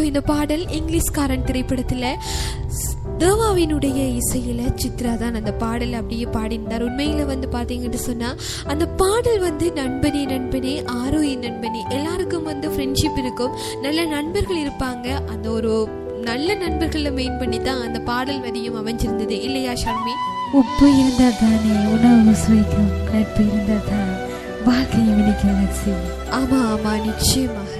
இந்த பாடல் இங்கிலீஷ்காரன் திரைப்படத்தில் தேவாவினுடைய இசையில சித்ரா தான் அந்த பாடல் அப்படியே பாடினார் உண்மையில வந்து பாத்தீங்கன்னு சொன்னா அந்த பாடல் வந்து நண்பனே நண்பனே ஆரோயி நண்பனே எல்லாருக்கும் வந்து ஃப்ரெண்ட்ஷிப் இருக்கும். நல்ல நண்பர்கள் இருப்பாங்க. அந்த ஒரு நல்ல நண்பர்களை மெயின் பண்ணி தான் அந்த பாடல் வரியும் அமைஞ்சிருந்தது. இல்லையா ஷர்மி உப்பு இருந்தால் தானே உணவு சுவைக்கும் நட்பு இருந்தால் தான் வாழ்க்கையை இனிக்க செய்யும். ஆமா ஆமா நிச்சயமாக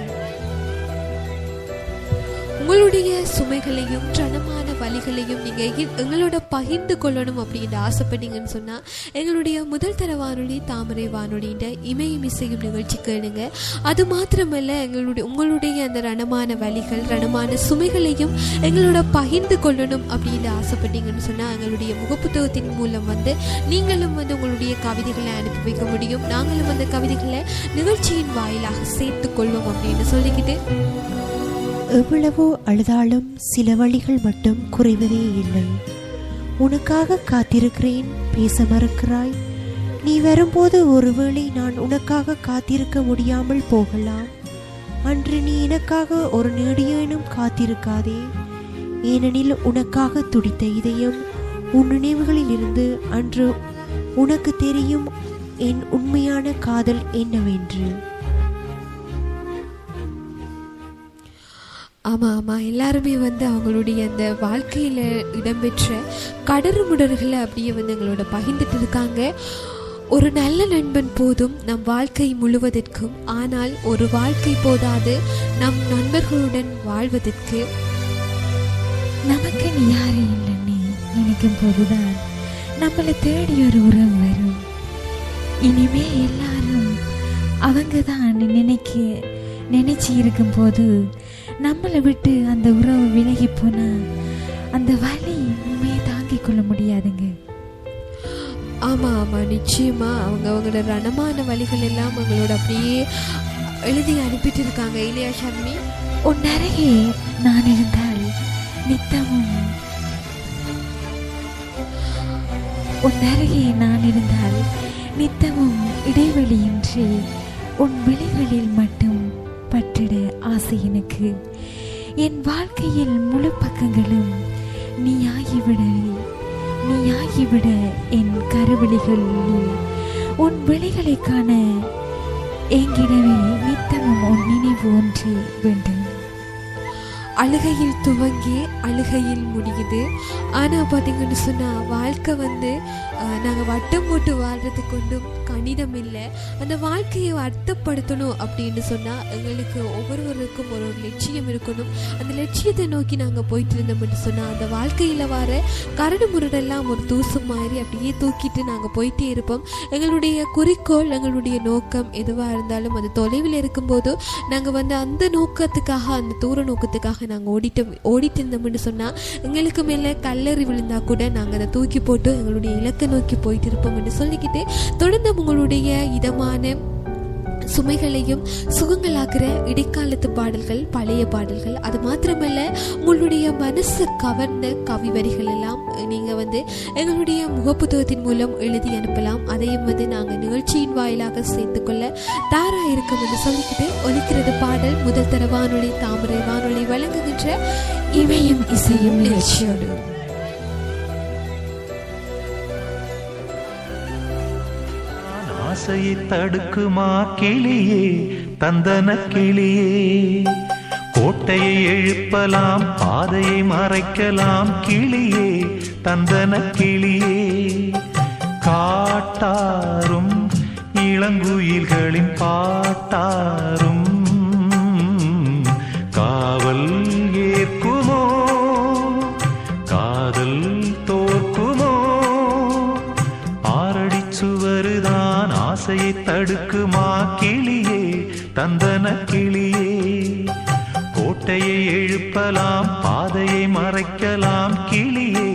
உங்களுடைய சுமைகளையும் ரணமான வழிகளையும் நீங்கள் எங்களோட பகிர்ந்து கொள்ளணும் அப்படின்னு ஆசைப்பட்டீங்கன்னு சொன்னால் எங்களுடைய முதல் தர வானொலி தாமரை வானொலின்ற இமயம் இசையும் நிகழ்ச்சி கேளுங்க. அது மாத்திரமல்ல எங்களுடைய உங்களுடைய அந்த ரணமான வழிகள் ரணமான சுமைகளையும் எங்களோட பகிர்ந்து கொள்ளணும் அப்படின்னு ஆசைப்பட்டீங்கன்னு சொன்னால் எங்களுடைய முகப்புத்தகத்தின் மூலம் வந்து நீங்களும் வந்து உங்களுடைய கவிதைகளை அனுப்பி வைக்க முடியும். நாங்களும் அந்த கவிதைகளை நிகழ்ச்சியின் வாயிலாக சேர்த்து கொள்வோம் அப்படின்னு சொல்லிக்கிட்டு எவ்வளவோ அழுதாலும் சில வழிகள் மட்டும் குறைவதே இல்லை. உனக்காக காத்திருக்கிறேன் பேச மறுக்கிறாய். நீ வரும்போது ஒருவேளை நான் உனக்காக காத்திருக்க முடியாமல் போகலாம். அன்று நீ எனக்காக ஒரு நெடியேனும் காத்திருக்காதே. ஏனெனில் உனக்காக துடித்த இதயம் உன் நினைவுகளில் இருந்து அன்று உனக்கு தெரியும் என் உண்மையான காதல் என்னவென்று. ஆமாம் ஆமாம் எல்லாருமே வந்து அவங்களுடைய அந்த வாழ்க்கையில் இடம்பெற்ற கடறுமுடர்களை அப்படியே வந்து எங்களோட பகிர்ந்துட்டு இருக்காங்க. ஒரு நல்ல நண்பன் போதும் நம் வாழ்க்கை முழுவதற்கும். ஆனால் ஒரு வாழ்க்கை போதாது நம் நண்பர்களுடன் வாழ்வதற்கு. நமக்கு நீ யாரும் இல்லைன்னு நினைக்கும் போதுதான் நம்மளை தேடி ஒரு உறவு வரும். இனிமே எல்லாரும் அவங்க தான் நினைக்க நினைச்சு இருக்கும் போது நம்மளை விட்டு அந்த உறவு விலகி போனா அந்த வலி உண்மையை தாங்கிக் கொள்ள முடியாதுங்க. ஆமா ஆமா நிச்சயமா. அவங்க அவங்களோட ரணமான வழிகள் எல்லாம் அவங்களோட அப்படியே எழுதி அனுப்பிட்டு இருக்காங்க இல்லையா ஷர்மி? உன் அருகே நான் இருந்தால் நித்தமும். உன் அருகே நான் இருந்தால் நித்தமும் இடைவெளியின்றி உன் விழிகளில் மட்டும் பற்றிட ஆசை எனக்கு. என் வாழ்க்கையில் முழு பக்கங்களும் நீ ஆகிவிட நீ ஆகிவிட என் கருவெளிகள் உன் விழிகளை காண எங்கிடவே நித்தமும் உன் நினைவு ஒன்று வேண்டும். அழுகையில் துவங்கி அழுகையில் முடியுது. ஆனால் பார்த்தீங்கன்னு சொன்னால் வாழ்க்கை வந்து நாங்கள் வட்டம் போட்டு வாழ்றது கொண்டும் கணிதம் இல்லை அந்த வாழ்க்கையை அர்த்தப்படுத்தணும் அப்படின்னு சொன்னால் எங்களுக்கு ஒவ்வொருவருக்கும் ஒரு ஒரு லட்சியம் இருக்கணும். அந்த லட்சியத்தை நோக்கி நாங்கள் போயிட்டு இருந்தோம்னு சொன்னால் அந்த வாழ்க்கையில் வர கரடு முரடெல்லாம் ஒரு தூசு மாதிரி அப்படியே தூக்கிட்டு நாங்கள் போயிட்டே இருப்போம். எங்களுடைய குறிக்கோள் எங்களுடைய நோக்கம் எதுவாக இருந்தாலும் அது தொலைவில் இருக்கும்போது நாங்கள் வந்து அந்த நோக்கத்துக்காக அந்த தூர நோக்கத்துக்காக நாங்கள் ஓடிட்டு ஓடிட்டு இருந்தோம்னு சொன்னால் எங்களுக்கு மேலே கல்லறி விழுந்தா கூட நாங்கள் அதை தூக்கி போட்டு எங்களுடைய இலக்கை நோக்கி போயிட்டு இருப்போம்னு சொல்லிக்கிட்டு தொடர்ந்து உங்களுடைய இதமான சுமைகளையும் சுகங்களாக்குற இடைக்காலத்து பாடல்கள் பழைய பாடல்கள். அது மாத்திரமல்ல உங்களுடைய மனசு கவர்ந்த கவி வரிகள் எல்லாம் நீங்கள் வந்து எங்களுடைய முகப்புத்தகத்தின் மூலம் எழுதி அனுப்பலாம். அதையும் வந்து நாங்கள் நிகழ்ச்சியின் வாயிலாக சேர்த்துக்கொள்ள தாரா இருக்கும் என்று சொல்லிக்கிட்டு ஒலிக்கிறது பாடல் முதல் தர வானொலி தாமரை வானொலி வழங்குகின்ற இவையும் இசையும் நிகழ்ச்சியோடு. ஆசையை தடுக்குமா கிளியே தந்தன கிளியே? கோட்டையை எழுப்பலாம் பாதையை மறைக்கலாம் கிளியே தந்தன கிளியே. காட்டாரும் இளங்குயில்களின் பாட்டாரும் எழுப்பலாம் பாதையை மறைக்கலாம் கிளியே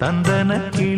தந்தன கிளி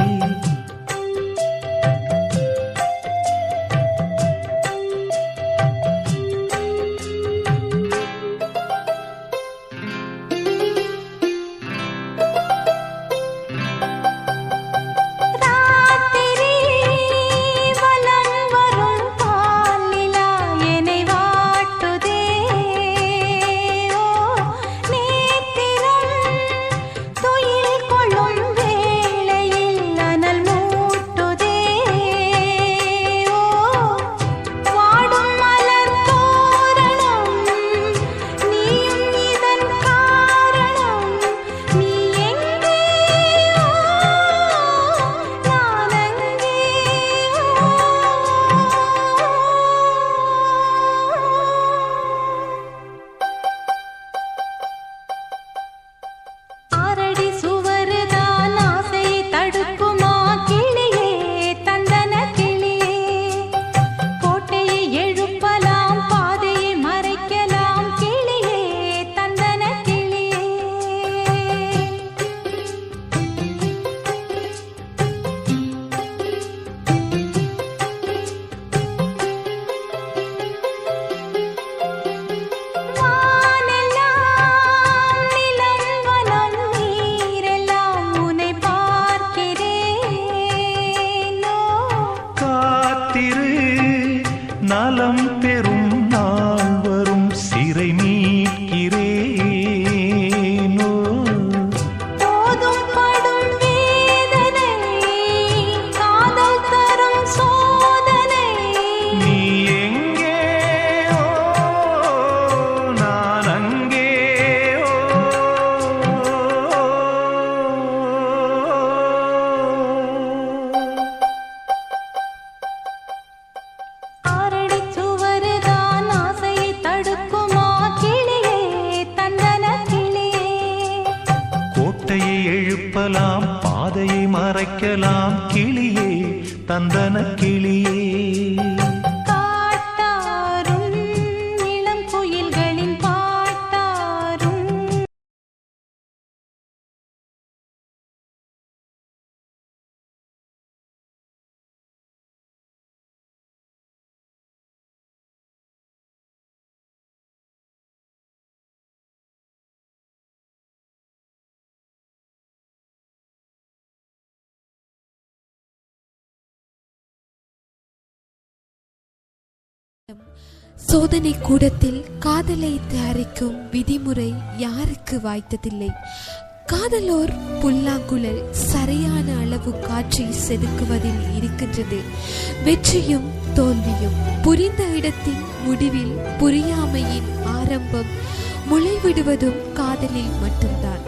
நலம் பெறும் நாள் பாதையை கிளியே தந்தன கிளியே. சோதனை கூடத்தில் காதலை தயாரிக்கும் விதிமுறை யாருக்கு வாய்த்ததில்லை? காதலோர் புல்லாங்குழல் சரியான அளவு காற்றை செதுக்குவதில் இருக்கின்றது. வெற்றியும் தோல்வியும் புரிந்த இடத்தின் முடிவில் புரியாமையின் ஆரம்பம் முளைவிடுவதும் காதலில் மட்டும்தான்.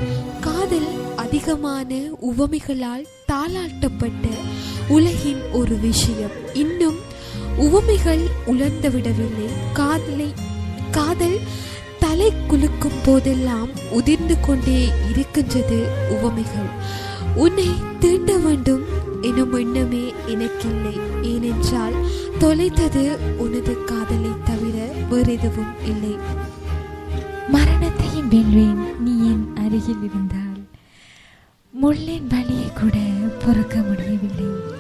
காதல் அதிகமான உவமைகளால் தாளாட்டப்பட்ட உலகின் ஒரு விஷயம். இன்னும் உவமைகள் உலர்ந்து விடவில்லை காதலை காதல் தலை குலுக்கும் போதெல்லாம் உதிர்ந்து கொண்டே இருக்கின்றது உவமைகள். உன்னை தீண்ட வேண்டும் எனும் எண்ணமே எனக்கில்லை. ஏனென்றால் தொலைத்தது உனது காதலை தவிர வேறெதுவும் இல்லை. மரணத்தையும் வெல்வேன் நீ என் அருகில் இருந்தால். முள்ளின் வழியை கூட பொறுக்க முடியவில்லை.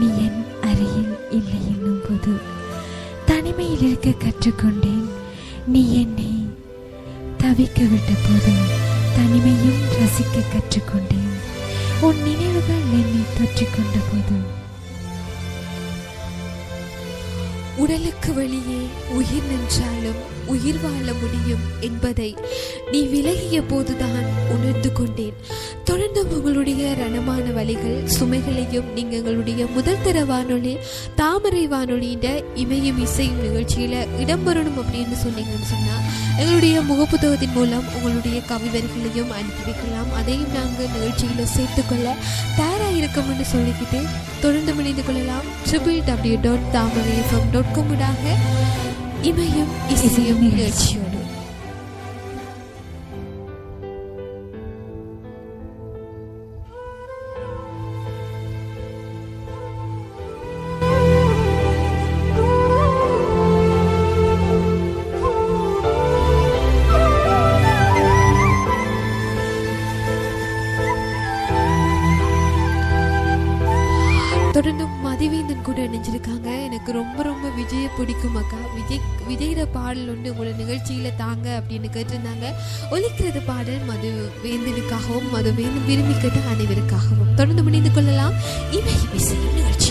நீ என் அருகில் இல்லை என்னும் போது தனிமையில் இருக்க கற்றுக்கொண்டேன். நீ என்னை தவிக்க விட்ட போது தனிமையும் ரசிக்க கற்றுக்கொண்டேன். உன் நினைவுகள் என்னை தொற்றிக்கொண்ட போது உடலுக்கு வெளியே உயிர் நின்றாலும் உயிர் வாழ முடியும் என்பதை நீ விலகிய போதுதான் உணர்ந்து கொண்டேன். தொடர்ந்து உங்களுடைய ரணமான வழிகள் சுமைகளையும் நீங்க எங்களுடைய முதல் தர வானொலி தாமரை வானொலியின் இமயம் இசையும் நிகழ்ச்சியில இடம்பெறணும் அப்படின்னு சொன்னீங்கன்னு சொன்னா எங்களுடைய முகப்புத்தகத்தின் மூலம் உங்களுடைய கவிவர்களையும் அனுப்பி வைக்கலாம். அதையும் நாங்கள் நிகழ்ச்சியில் சேர்த்துக்கொள்ள தயாராக இருக்கோம்னு சொல்லிக்கிட்டு தொடர்ந்து இணைந்து கொள்ளலாம். Triple W dot Thamarai FM dot காமுடாக இமயம் இசையும் நிகழ்ச்சியோடு பிடிக்கும் அக்கா. விஜய் விஜயோட பாடல் ஒன்று உங்களோட நிகழ்ச்சியில தாங்க அப்படின்னு கேட்டிருந்தாங்க. ஒலிக்கிறது பாடல் மது வேந்தனுக்காகவும் மது வேந்து விரும்பி கேட்ட அனைவருக்காகவும். தொடர்ந்து முடிந்து கொள்ளலாம். இவை இசையும் நிகழ்ச்சி.